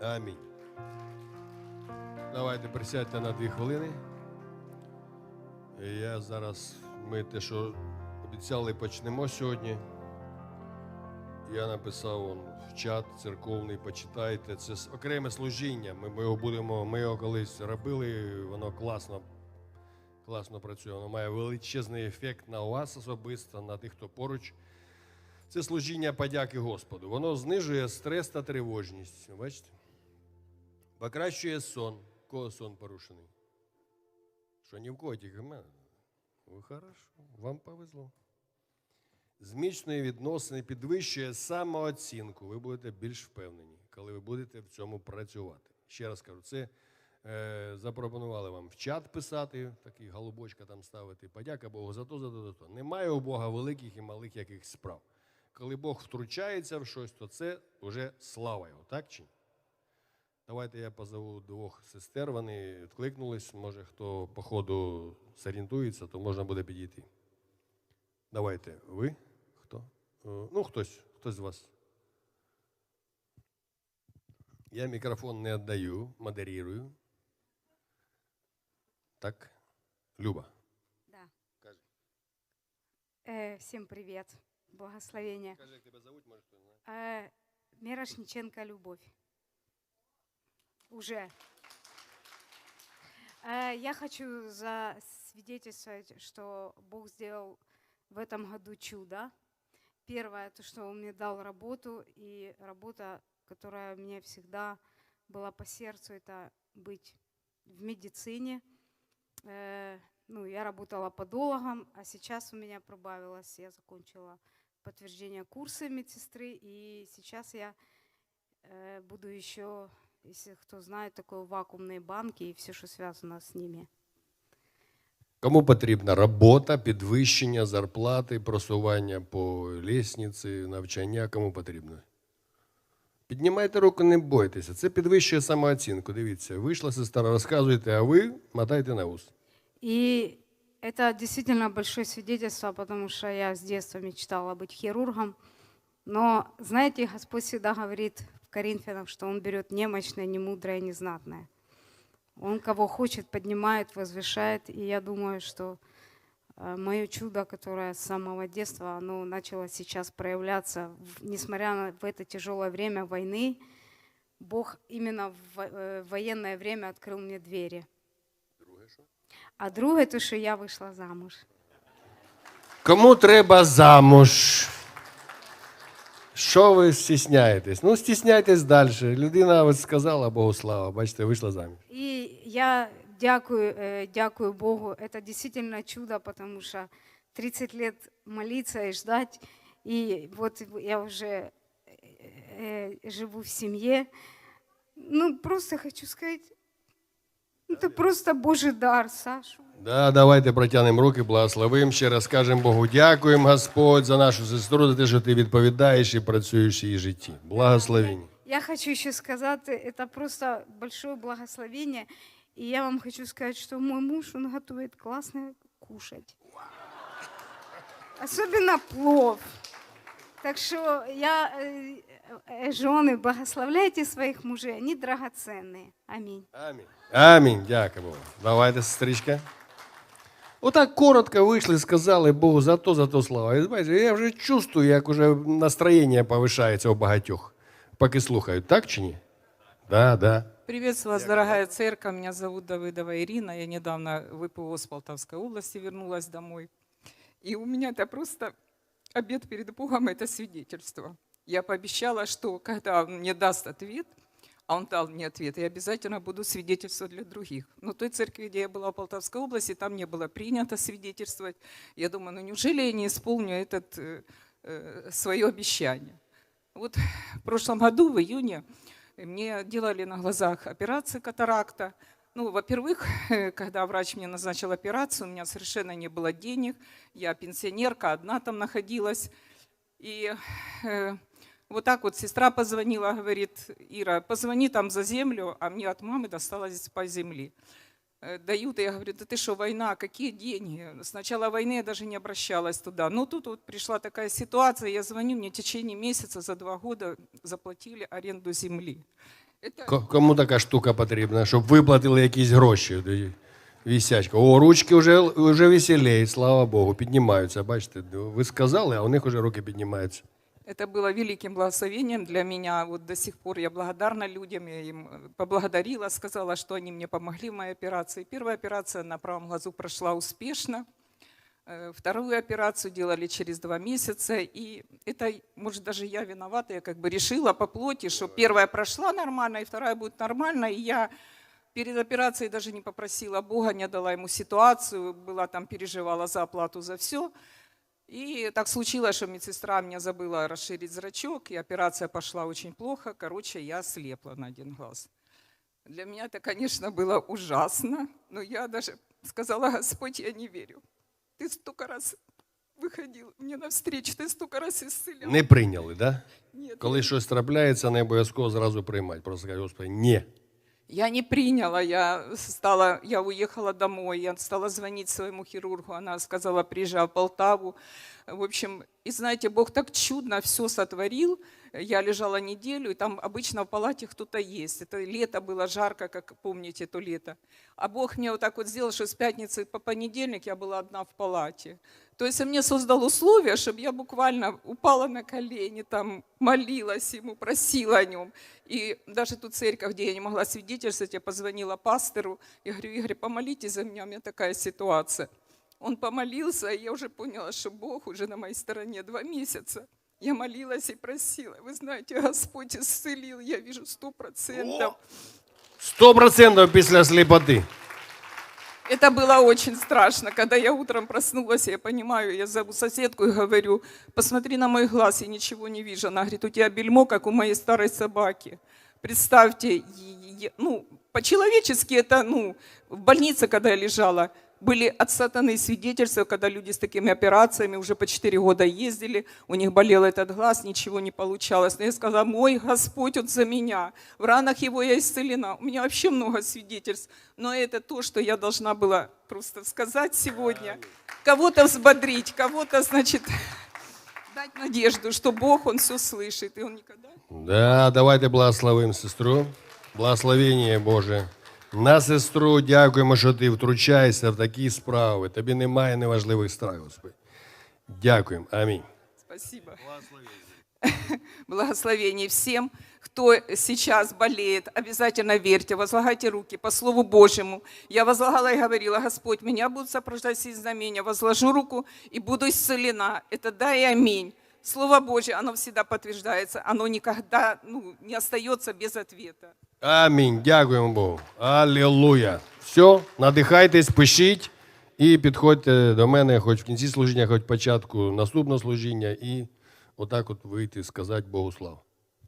Амінь. Давайте присядьте на дві хвилини. Я зараз, ми те, що обіцяли, почнемо сьогодні. Я написав он, в чат церковний, почитайте. Це окреме служіння. Ми, ми його будемо, ми його колись робили, воно класно, класно працює. Воно має величезний ефект на вас особисто, на тих, хто поруч. Це служіння подяки Господу. Воно знижує стрес та тривожність. Бачите? Покращує сон. Кого сон порушений? Що ні в кого, тільки в мене. Ви хорошо, вам повезло. Зміцнює відносини, підвищує самооцінку. Ви будете більш впевнені, коли ви будете в цьому працювати. Ще раз кажу, це е, запропонували вам в чат писати, такий голубочка там ставити. Подяка Богу за то, за то, за то. Немає у Бога великих і малих яких справ. Коли Бог втручається в щось, то це вже слава його, так чи ні? Давайте я позову двох сестер. Вони відкликнулись. Може, хто по ходу зорієнтується, то можна буде підійти. Давайте, ви? Хто? Е, Ну, хтось, хтось з вас. Я мікрофон не віддаю, модерірую. Так? Люба. Да. Кажи. Э, всем привет. Благословения. Кажи, як тебе зовуть, може, хто не знає. Э, Мирошниченко Любовь. Уже. Э, я хочу засвидетельствовать, что Бог сделал в этом году чудо. Первое, то, что Он мне дал работу, и работа, которая мне всегда была по сердцу, это быть в медицине. Э, ну, я работала подологом, а сейчас у меня прибавилось, я закончила подтверждение курса медсестры, и сейчас я э, буду еще, если кто знает, такое вакуумные банки и все, что связано с ними. Кому потрібна робота, підвищення зарплати, просування по лісниці, навчання, кому потрібно? Піднімайте руку, не бойтеся. Це підвищує самооцінку. Дивіться, вийшла сестра, розказуєте, а ви мотайте на ус. И это действительно большое свидетельство, потому что я с детства мечтала быть хирургом. Но, знаете, Господь всегда говорит в Коринфянам, что Он берет немощное, немудрое, незнатное. Он кого хочет, поднимает, возвышает. И я думаю, что мое чудо, которое с самого детства, оно начало сейчас проявляться, несмотря на в это тяжелое время войны, Бог именно в э, военное время открыл мне двери. А друге, то, що я вийшла замуж. Кому треба замуж? Що ви стісняєтесь? Ну, стісняйтесь далі. Людина ось сказала Богу слава, бачите, вийшла заміж. І я дякую, э, дякую Богу. Это действительно чудо, потому что 30 лет молиться и ждать. И вот я уже э, э, живу в семье. Ну, просто хочу сказать, это просто Божий дар, Сашу. Да, давайте протягнемо руки, благословимо. Ще раз скажемо Богу, дякуємо, Господь, за нашу сестру, за те, що ти відповідаєш і працюєш в її житті. Благословіння. Я хочу еще сказать, это просто большое благословение. И я вам хочу сказать, что мой муж, он готовит классно кушать. Особенно плов. Так что я, э, э, жены, благословляйте своих мужей, они драгоценные. Аминь. Амінь. Амінь. Дякую Богу. Давайте, сестричка. Отак коротко вийшли, сказали Богу за то, за то слава. І знаєте, я вже чувствую, як уже настроєння повишається у багатьох, поки слухають, так чи ні? Да, да. Приветствую вас, дорогая церковь. Меня зовут Давыдова Ирина. Я недавно в ВПО с Полтавской области вернулась домой. И у меня это просто обед перед Богом, это свидетельство. Я пообещала, что когда он мне даст ответ, а он дал мне ответ, я обязательно буду свидетельствовать для других. Но той церкви, где я была в Полтавской области, там не было принято свидетельствовать. Я думаю, ну неужели я не исполню этот, э, э, свое обещание? Вот в прошлом году, в июне, мне делали на глазах операцию катаракта. Ну, во-первых, когда врач мне назначил операцию, у меня совершенно не было денег. Я пенсионерка, одна там находилась. И э, вот так вот сестра позвонила, говорит, Ира, позвони там за землю, а мне от мамы досталось по земли. Э, Дают, и я говорю, да ты что, война, какие деньги? С начала войны я даже не обращалась туда. Но тут вот пришла такая ситуация, я звоню, мне в течение месяца за два года заплатили аренду земли. Это Ко- Кому така штука потрібна, щоб виплатили якісь гроші? Вісячка. О, ручки вже, вже веселіють, слава Богу, піднімаються. Бачите, ви сказали, а у них вже руки піднімаються. Это было великим благословением для меня. Вот до сих пор я благодарна людям, я им э, поблагодарила, сказала, что они мне помогли в моей операции. Первая операция на правом глазу прошла успешно. Э, Вторую операцию делали через два месяца. И это, может, даже я виновата, я как бы решила по плоти, что первая прошла нормально, и вторая будет нормально. И я перед операцией даже не попросила Бога, не дала ему ситуацию, была там, переживала за оплату за все. И так случилось, что медсестра меня забыла расширить зрачок, и операция пошла очень плохо. Короче, я слепла на один глаз. Для меня это, конечно, было ужасно, но я даже сказала, Господь, я не верю. Ты столько раз выходил мне навстречу, ты столько раз исцелял. Не прийняли, да? Нет, Коли щось трапляється, не обов'язково зразу приймати. Просто кажуть, Господи, ні. Я не приняла, я стала, я уехала домой, я стала звонить своему хирургу, она сказала, приезжай в Полтаву. В общем, и знаете, Бог так чудно все сотворил. Я лежала неделю, и там обычно в палате кто-то есть. Это лето было жарко, как помните, то лето. А Бог мне вот так вот сделал, что с пятницы по понедельник я была одна в палате. То есть он мне создал условия, чтобы я буквально упала на колени, там молилась ему, просила о нем. И даже ту церковь, где я не могла свидетельствовать, я позвонила пастору. Я говорю, Игорь, помолитесь за меня, у меня такая ситуация Он помолился, и я уже поняла, что Бог уже на моей стороне два месяца. Я молилась и просила. Вы знаете, Господь исцелил, я вижу сто процентов. Сто процентів після сліпоти. Это было очень страшно. Когда я утром проснулась, я понимаю, я зову соседку и говорю, посмотри на мой глаз, я ничего не вижу. Она говорит, у тебя бельмо, как у моей старой собаки. Представьте, е- е- ну, по-человечески это, ну, в больнице, когда я лежала, были от сатаны свидетельства, когда люди с такими операциями уже по 4 года ездили, у них болел этот глаз, ничего не получалось. Но я сказала, мой Господь, Он за меня. В ранах Его я исцелена. У меня вообще много свидетельств. Но это то, что я должна была просто сказать сегодня. Кого-то взбодрить, кого-то, значит, дать надежду, что Бог, Он все слышит, и Он никогда Да, давайте благословимо сестру. Благословення Боже. На сестру дякуємо, що ти втручаєшся в такі справи. Тобі немає неважливих справ, Господи. Дякуємо. Амінь. Спасибо. Благословений всем, кто сейчас болеет. Обязательно верьте, возлагайте руки по Слову Божьему. Я возлагала и говорила, Господь, меня будут сопровождать все знамения. Возложу руку и буду исцелена. Это да и аминь. Слово Божье, оно всегда подтверждается. Оно никогда ну, не остается без ответа. Амінь. Дякуємо Богу. Алілуя. Все, надихайтесь, пишіть і підходьте до мене, хоч в кінці служіння, хоч початку наступного служіння, і отак от вийти, сказати Богу славу.